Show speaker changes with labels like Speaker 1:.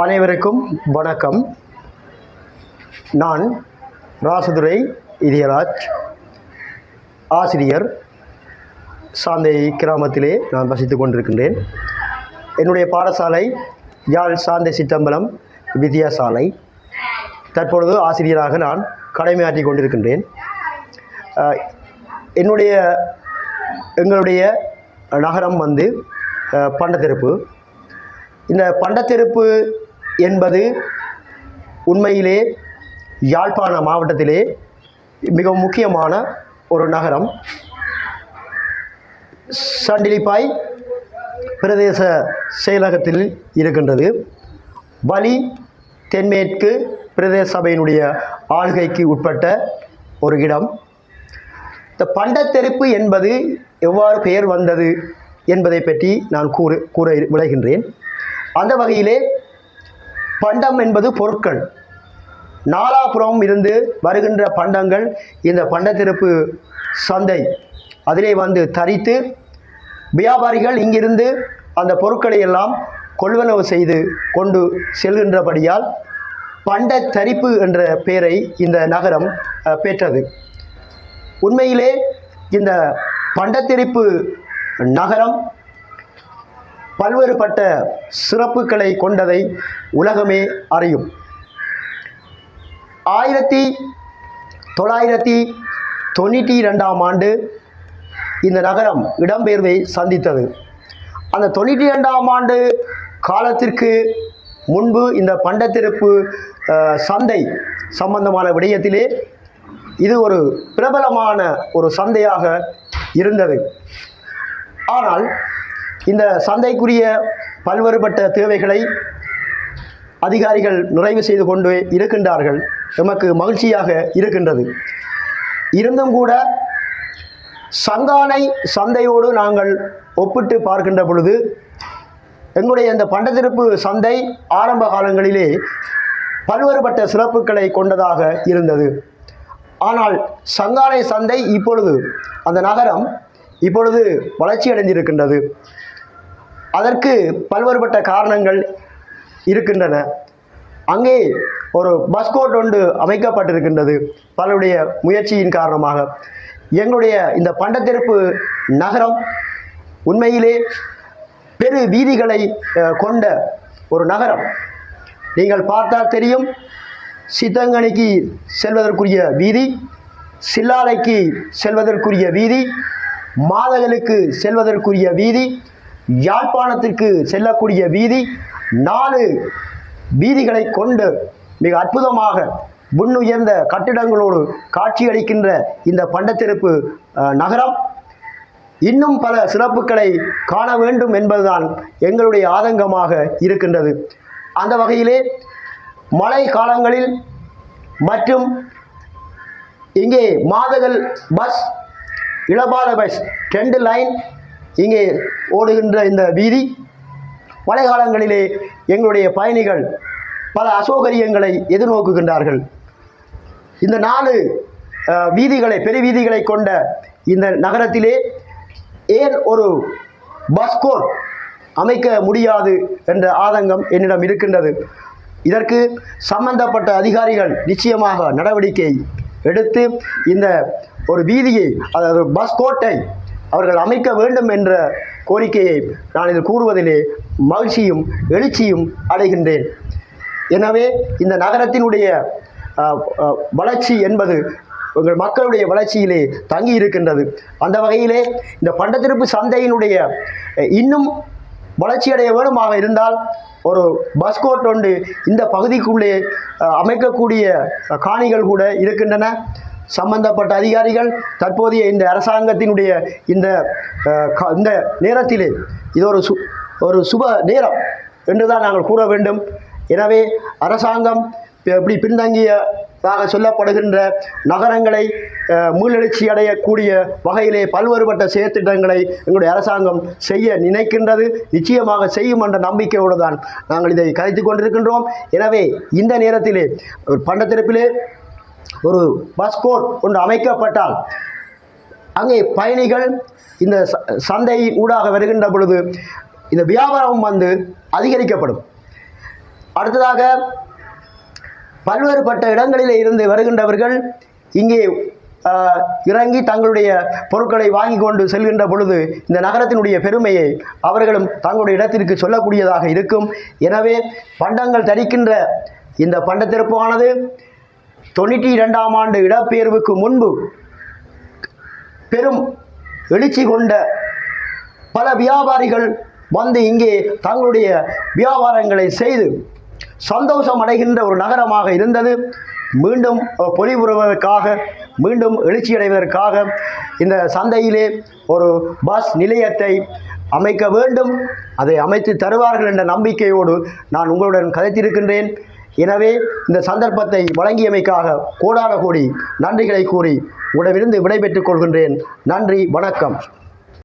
Speaker 1: அனைவருக்கும் வணக்கம். நான் ராசதுரை இதயராஜ். ஆசிரியர் சாந்தை கிராமத்திலே நான் வசித்துக் கொண்டிருக்கின்றேன். என்னுடைய பாடசாலை யாழ் சாந்தை சித்தம்பலம் வித்யாசாலை. தற்பொழுது ஆசிரியராக நான் கடமையாற்றி கொண்டிருக்கின்றேன். என்னுடைய எங்களுடைய நகரம் வந்து பண்டத்தெருப்பு. இந்த பண்டத்தெருப்பு என்பது உண்மையிலே யாழ்ப்பாண மாவட்டத்திலே மிகவும் முக்கியமான ஒரு நகரம். சண்டிலிப்பாய் பிரதேச செயலகத்தில் இருக்கின்றது. வலி தென்மேற்கு பிரதேச சபையினுடைய ஆளுகைக்கு உட்பட்ட ஒரு இடம். இந்த பண்டத்தெருப்பு என்பது எவ்வாறு பெயர் வந்தது என்பதை பற்றி நான் கூறு கூற விளைகின்றேன். அந்த வகையிலே பண்டம் என்பது பொருட்கள். நாலாபுரம் இருந்து வருகின்ற பண்டங்கள் இந்த பண்டத்திருப்பு சந்தை அதிலே வந்து தரித்து வியாபாரிகள் இங்கிருந்து அந்த பொருட்களை எல்லாம் கொள்வனவு செய்து கொண்டு செல்கின்றபடியால் பண்ட தரிப்பு என்ற பெயரை இந்த நகரம் பெற்றது. உண்மையிலே இந்த பண்டத்திரிப்பு நகரம் பல்வேறுபட்ட சிறப்புகளை கொண்டதை உலகமே அறியும். ஆயிரத்தி தொள்ளாயிரத்தி தொண்ணூற்றி ரெண்டாம் ஆண்டு இந்த நகரம் இடம்பெயர்வை சந்தித்தது. அந்த தொண்ணூற்றி ரெண்டாம் ஆண்டு காலத்திற்கு முன்பு இந்த பண்டத்திருப்பு சந்தை சம்பந்தமான விடயத்திலே இது ஒரு பிரபலமான ஒரு சந்தையாக இருந்தது. ஆனால் இந்த சந்தைக்குரிய பல்வேறுபட்ட தேவைகளை அதிகாரிகள் நிறைவு செய்து கொண்டு இருக்கின்றார்கள். எமக்கு மகிழ்ச்சியாக இருக்கின்றது. இருந்தும் கூட சங்கானை சந்தையோடு நாங்கள் ஒப்பிட்டு பார்க்கின்ற பொழுது எங்களுடைய இந்த பண்டத்திருப்பு சந்தை ஆரம்ப காலங்களிலே பல்வேறுபட்ட சிறப்புகளை கொண்டதாக இருந்தது. ஆனால் சங்கானை சந்தை இப்பொழுது அந்த நகரம் இப்பொழுது வளர்ச்சி அடைந்திருக்கின்றது அதற்கு பல்வேறுபட்ட காரணங்கள் இருக்கின்றன. அங்கே ஒரு பஸ்கோட் ஒன்று அமைக்கப்பட்டிருக்கின்றது. பலருடைய முயற்சியின் காரணமாக. எங்களுடைய இந்த பண்டத்திருப்பு நகரம் உண்மையிலே பெரு வீதிகளை கொண்ட ஒரு நகரம். நீங்கள் பார்த்தால் தெரியும் சித்தங்கனிக்கு செல்வதற்குரிய வீதி சில்லாலைக்கு செல்வதற்குரிய வீதி மாதகளுக்கு செல்வதற்குரிய வீதி யாழ்ப்பாணத்திற்கு செல்லக்கூடிய வீதி நாலு வீதிகளை கொண்டு மிக அற்புதமாக முன்னுயர்ந்த கட்டிடங்களோடு காட்சியளிக்கின்ற இந்த பண்டத்திருப்பு நகரம். இன்னும் பல சிறப்புகளை காண வேண்டும் என்பதுதான் எங்களுடைய ஆதங்கமாக இருக்கின்றது. அந்த வகையிலே மழை காலங்களில் மற்றும் இங்கே மாதகல் பஸ் இளபால பஸ் ரெண்டு லைன் இங்கே ஓடுகின்ற இந்த வீதி மழை காலங்களிலே எங்களுடைய பயணிகள் பல அசௌகரியங்களை எதிர்நோக்குகின்றார்கள். இந்த நாலு வீதிகளை பெரு வீதிகளை கொண்ட இந்த நகரத்திலே ஏன் ஒரு பஸ்கோட் அமைக்க முடியாது என்ற ஆதங்கம் என்னிடம் இருக்கின்றது. இதற்கு சம்பந்தப்பட்ட அதிகாரிகள் நிச்சயமாக நடவடிக்கை எடுத்து இந்த ஒரு வீதியை அதாவது பஸ் கோட்டை அவர்கள் அமைக்க வேண்டும் என்ற கோரிக்கையை நான் இது கூறுவதிலே மகிழ்ச்சியும் எழுச்சியும் அடைகின்றேன். எனவே இந்த நகரத்தினுடைய வளர்ச்சி என்பது உங்கள் மக்களுடைய வளர்ச்சியிலே தங்கி இருக்கின்றது. அந்த வகையிலே இந்த பண்டத்திருப்பு சந்தையினுடைய இன்னும் வளர்ச்சியடைய வேணுமாக இருந்தால் ஒரு பஸ் கோட் ஒன்று இந்த பகுதிக்குள்ளே அமைக்கக்கூடிய காணிகள் கூட இருக்கின்றன. சம்பந்தப்பட்ட அதிகாரிகள் தற்போதைய இந்த அரசாங்கத்தினுடைய இந்த க- இந்த நேரத்திலே இது ஒரு சு ஒரு சுப நேரம் என்று தான் நாங்கள் கூற வேண்டும். எனவே அரசாங்கம் இப்படி பின்தங்கியதாக சொல்லப்படுகின்ற நகரங்களை மீளெழுச்சி அடையக்கூடிய வகையிலே பல்வேறுபட்ட செயற்திட்டங்களை எங்களுடைய அரசாங்கம் செய்ய நினைக்கின்றது. நிச்சயமாக செய்யும் என்ற நம்பிக்கையோடு தான் நாங்கள் இதை கதைத்து கொண்டிருக்கின்றோம். எனவே இந்த நேரத்திலே பண்டத்திறப்பிலே பண்டத்திருப்பிலே ஒரு பஸ்கோட் ஒன்று அமைக்கப்பட்டால் அங்கே பயணிகள் இந்த ச- சந்தை ஊடாக வருகின்ற பொழுது இந்த வியாபாரம் வந்து அதிகரிக்கப்படும். அடுத்ததாக பல்வேறுபட்ட இடங்களில் இருந்து வருகின்றவர்கள் இங்கே இறங்கி தங்களுடைய பொருட்களை வாங்கி கொண்டு செல்கின்ற பொழுது இந்த நகரத்தினுடைய பெருமையை அவர்களும் தங்களுடைய இடத்திற்கு சொல்லக்கூடியதாக இருக்கும். எனவே பண்டங்கள் தரிக்கின்ற இந்த பண்டத்திறப்பானது தொண்ணூற்றி இரண்டாம் ஆண்டு இடப்பெயர்வுக்கு முன்பு பெரும் எழுச்சி கொண்ட பல வியாபாரிகள் வந்து இங்கே தங்களுடைய வியாபாரங்களை செய்து சந்தோஷம் அடைகின்ற ஒரு நகரமாக இருந்தது. மீண்டும் அஹ், மீண்டும் எழுச்சியடைவதற்காக இந்த சந்தையிலே ஒரு பஸ் நிலையத்தை அமைக்க வேண்டும். அதை அமைத்து தருவார்கள் என்ற நம்பிக்கையோடு நான் உங்களுடன் கதைத்திருக்கின்றேன். எனவே இந்த சந்தர்ப்பத்தை வழங்கியமைக்காக கோடான கோடி நன்றிகளை கூறி உடவிருந்து விடைபெற்றுக் கொள்கின்றேன். நன்றி வணக்கம்.